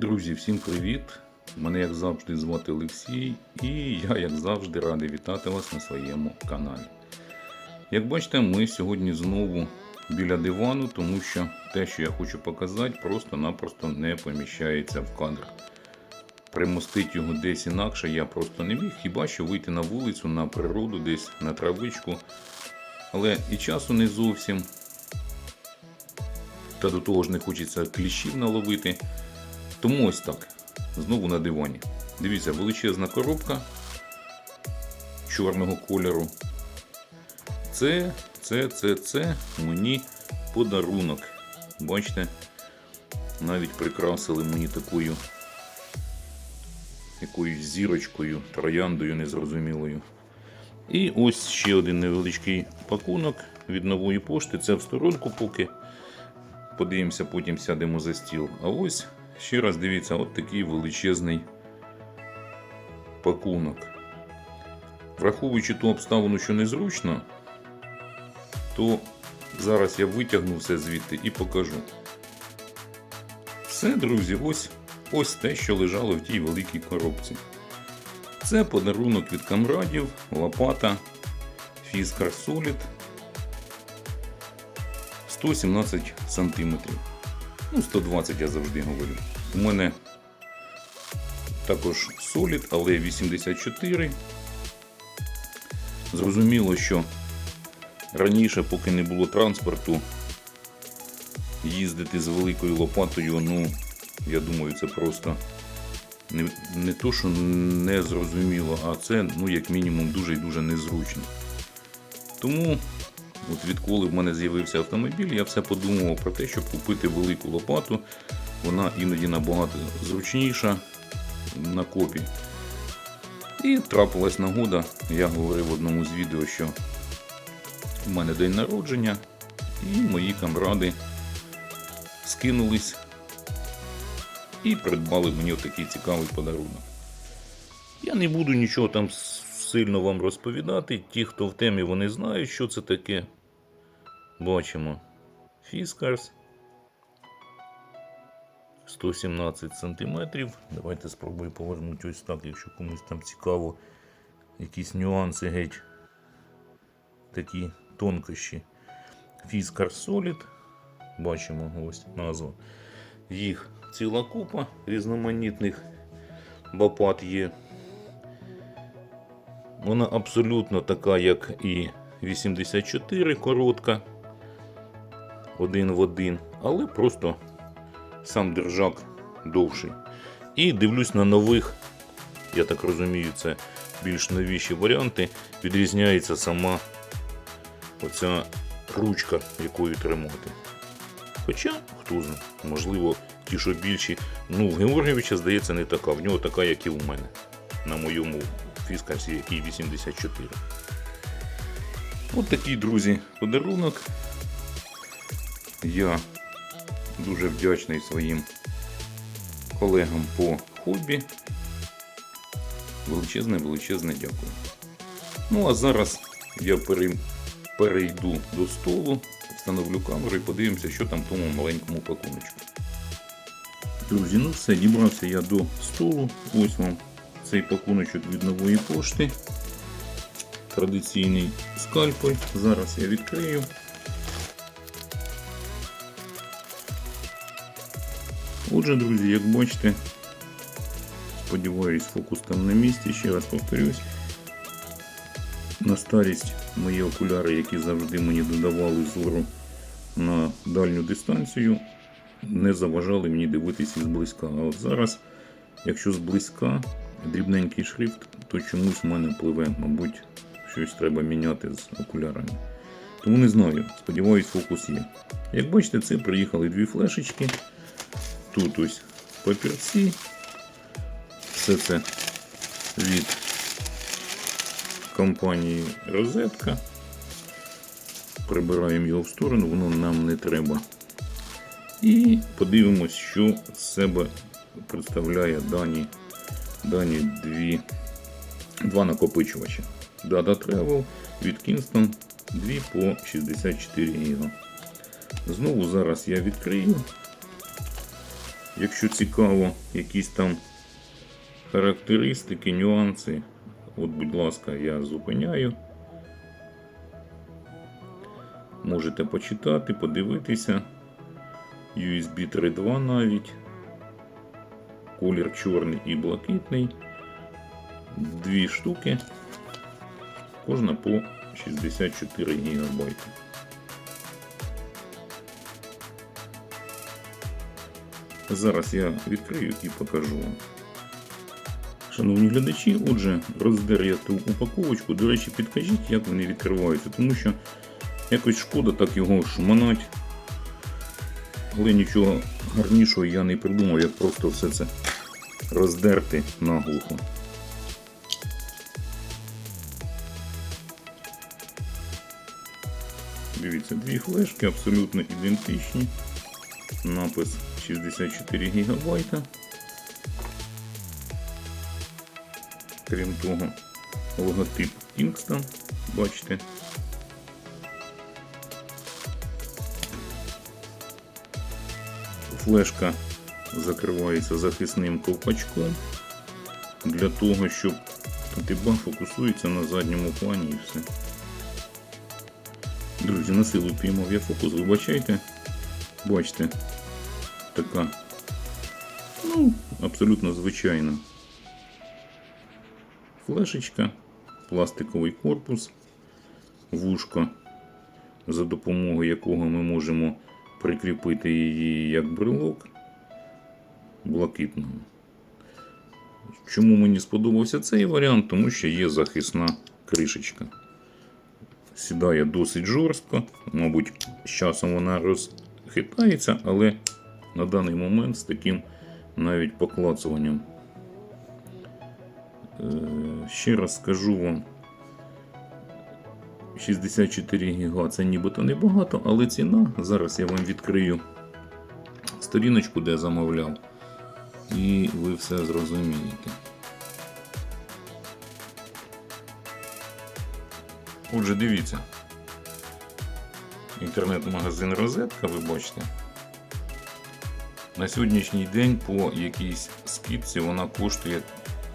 Друзі, всім привіт! Мене, як завжди, звати Олексій, і я, як завжди, радий вітати вас на своєму каналі. Як бачите, ми сьогодні знову біля дивану, тому що те, що я хочу показати, просто-напросто не поміщається в кадр. Примостити його десь інакше я просто не міг, хіба що вийти на вулицю, на природу, десь на травичку. Але і часу не зовсім. Та до того ж не хочеться кліщів наловити. Тому ось так. Знову на дивані. Дивіться, величезна коробка чорного кольору. Це, це, це, це мені подарунок. Бачите, навіть прикрасили мені такою якоюсь зірочкою, трояндою незрозумілою. І ось ще один невеличкий пакунок від нової пошти. Це в сторонку поки. Подивимося, потім сядемо за стіл. А ось ще раз дивіться, от такий величезний пакунок. Враховуючи ту обставину, що незручно, то зараз я витягну все звідти і покажу. Все, друзі, ось, ось те, що лежало в тій великій коробці. Це подарунок від камрадів, лопата, Fiskar Solid 117 см. Ну, 120 я завжди говорю. У мене також Solid, але 84. Зрозуміло, що раніше, поки не було транспорту, їздити з великою лопатою, ну, я думаю, це просто не, не то, що не зрозуміло, а це, ну, як мінімум, дуже і дуже незручно. Тому, от відколи в мене з'явився автомобіль, я все подумав про те, щоб купити велику лопату. Вона іноді набагато зручніша на копі. І трапилась нагода, я говорив в одному з відео, що в мене день народження, і мої камради скинулись і придбали мені отакий цікавий подарунок. Я не буду нічого там сильно вам розповідати. Ті, хто в темі, вони знають, що це таке. Бачимо. Фіскарс. 117 сантиметрів. Давайте спробую повернути ось так, якщо комусь там цікаво. Якісь нюанси геть. Такі тонкощі. Fiskar Solid. Бачимо ось назва. Їх ціла купа різноманітних лопат є. Вона абсолютно така, як і 84 коротка. Один в один, але просто сам держак довший. І дивлюсь на нових, я так розумію, це більш новіші варіанти. Відрізняється сама оця ручка, якою тримати. Хоча, хто знає, можливо, ті, що більші. Ну, в Георгійовича, здається, не така. В нього така, як і у мене. На моєму фіскарсі, який 84. От такий, друзі, подарунок. Я дуже вдячний своїм колегам по хобі. Величезне, величезне дякую. Ну, а зараз я перейду до столу, встановлю камеру і подивимося, що там в тому маленькому пакуночку. Друзі, ну все, дібрався я до столу. Ось вам цей пакуночок від нової пошти. Традиційний скальпель. Зараз я відкрию. Отже, друзі, як бачите, сподіваюсь, фокус там на місці. Ще раз повторюсь. На старість мої окуляри, які завжди мені додавали зору на дальню дистанцію, не заважали мені дивитися зблизька. А от зараз, якщо зблизька дрібненький шрифт, то чомусь в мене пливе, мабуть, щось треба міняти з окулярами. Тому не знаю, сподіваюсь, фокус є. Як бачите, це приїхали дві флешечки. Тут ось папірці. Все це від компанії Розетка. Прибираємо його в сторону, воно нам не треба. І подивимось, що з себе представляє дані, дані дві, два накопичувачі. Data Travel від Kingston 2 по 64 ГБ. Знову зараз я відкрию. Якщо цікаво, якісь там характеристики, нюанси, от, будь ласка, я зупиняю. Можете почитати, подивитися. USB 3.2 навіть. Колір чорний і блакитний. Дві штуки. Кожна по 64 ГБ. Зараз я відкрию і покажу вам. Шановні глядачі, отже, роздер я ту упаковочку. До речі, підкажіть, як вони відкриваються, тому що якось шкода так його шманать. Але нічого гарнішого я не придумав, як просто все це роздерти наглухо. Дивіться, дві флешки абсолютно ідентичні. Напис 64 ГБ. Крім того, логотип Kingston, бачите. Флешка закривається захисним ковпачком для того, щоб тиба фокусується на задньому плані і все. Друзі, на силу піймав я фокус, вибачайте. Бачите, така ну, абсолютно звичайна флешечка, пластиковий корпус, вушко, за допомогою якого ми можемо прикріпити її як брелок блакитного. Чому мені сподобався цей варіант? Тому що є захисна кришечка. Сідає досить жорстко, мабуть, з часом вона розхитається, але на даний момент з таким навіть поклацуванням. Е, Ще раз скажу вам, 64 ГБ це нібито небагато, але ціна. Зараз я вам відкрию сторіночку, де замовляв, і ви все зрозумієте. Отже, дивіться. Інтернет-магазин Розетка, ви бачите. На сьогоднішній день по якійсь скидці вона коштує,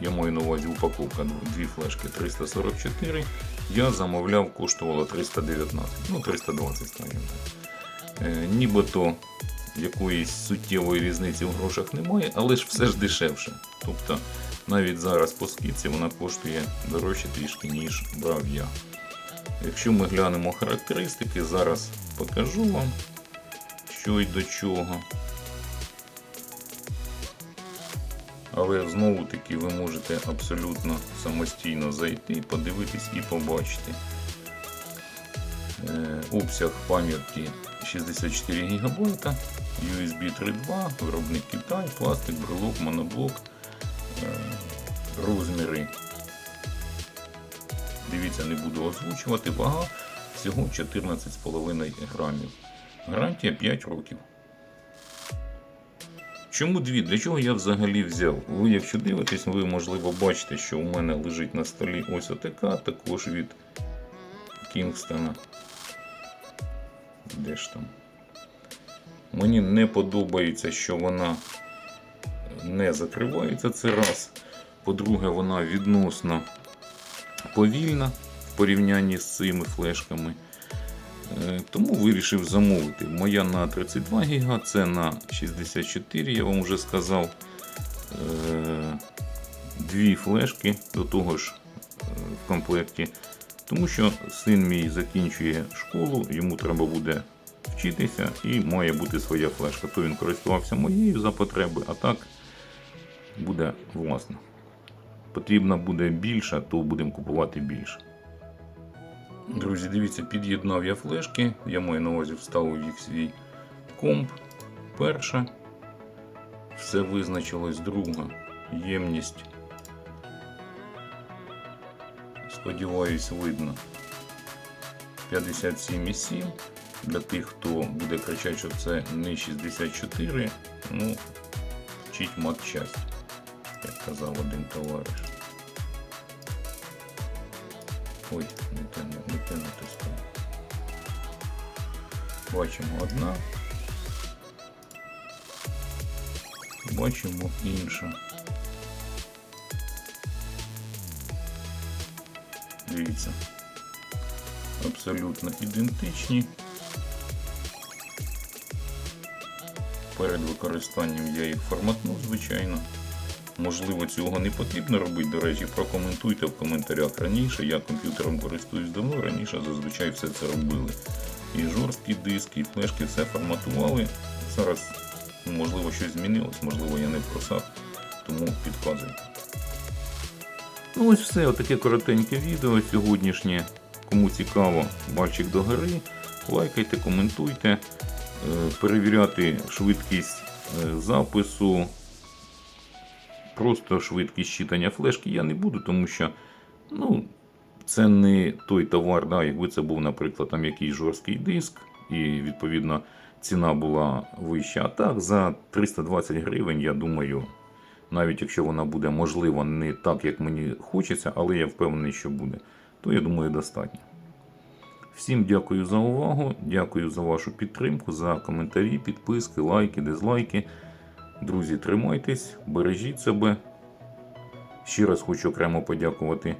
я маю на увазі упаковка, дві флешки 344. Я замовляв, коштувало 319, ну 320, скажімо так. Е, нібито якоїсь суттєвої різниці в грошах немає, але ж все ж дешевше. Тобто навіть зараз по скидці вона коштує дорожче трішки, ніж брав я. Якщо ми глянемо характеристики, зараз покажу вам, що й до чого. Але знову таки ви можете абсолютно самостійно зайти, подивитись і побачити. Е, обсяг пам'ятки 64 ГБ, USB 3.2, виробник Китай, пластик, брелок, моноблок, е, розміри. Дивіться, не буду озвучувати, вага всього 14,5 грамів. Гарантія 5 років. Чому дві? Для чого я взагалі взяв? Ви, якщо дивитесь, ви можливо бачите, що у мене лежить на столі ось отака, також від Кінгстона. Де ж там? Мені не подобається, що вона не закривається це раз. По-друге, вона відносно повільна в порівнянні з цими флешками. Е, Тому вирішив замовити. Моя на 32 ГБ, це на 64, я вам вже сказав. Е, Дві флешки до того ж е, в комплекті. Тому що син мій закінчує школу, йому треба буде вчитися і має бути своя флешка. То він користувався моєю за потреби, а так буде власна. Потрібна буде більша, то будемо купувати більше. Друзі, дивіться, під'єднав я флешки. Я маю на увазі вставив їх свій комп. Перша. Все визначилось друга. Ємність. Сподіваюсь, видно. 57,7. Для тих, хто буде кричати, що це не 64, ну, вчить матчасть, як казав один товариш. Ой, не те, не те натискаю. Бачимо одна. бачимо інша. Дивіться. Абсолютно ідентичні. Перед використанням я їх форматнув, звичайно. Можливо, цього не потрібно робити. До речі, прокоментуйте в коментарях раніше. Я комп'ютером користуюсь давно, раніше зазвичай все це робили. І жорсткі диски, і флешки все форматували. Зараз, можливо, щось змінилось, можливо, я не в тому підказуйте. Ну ось все, отаке коротеньке відео сьогоднішнє. Кому цікаво, бальчик до гори. Лайкайте, коментуйте, Е, перевіряти швидкість е, запису. Просто швидкість читання флешки я не буду, тому що ну, це не той товар, да, якби це був, наприклад, там якийсь жорсткий диск, і відповідно ціна була вища. А так, за 320 гривень, я думаю, навіть якщо вона буде можливо не так, як мені хочеться, але я впевнений, що буде, то я думаю, достатньо. Всім дякую за увагу, дякую за вашу підтримку, за коментарі, підписки, лайки, дизлайки. Друзі, тримайтесь, бережіть себе. Ще раз хочу окремо подякувати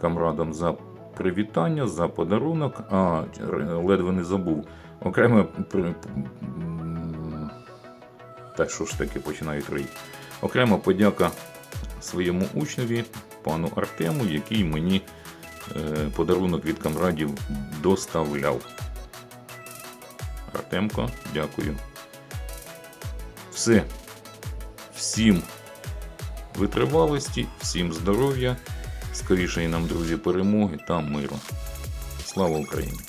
камрадам за привітання, за подарунок. А, ледве не забув. Окремо. Та що ж таки починають рий. Окрема подяка своєму учневі, пану Артему, який мені е, подарунок від камрадів доставляв. Артемко, дякую. Все. Всім витривалості, всім здоров'я, скорішої нам, друзі, перемоги та миру. Слава Україні!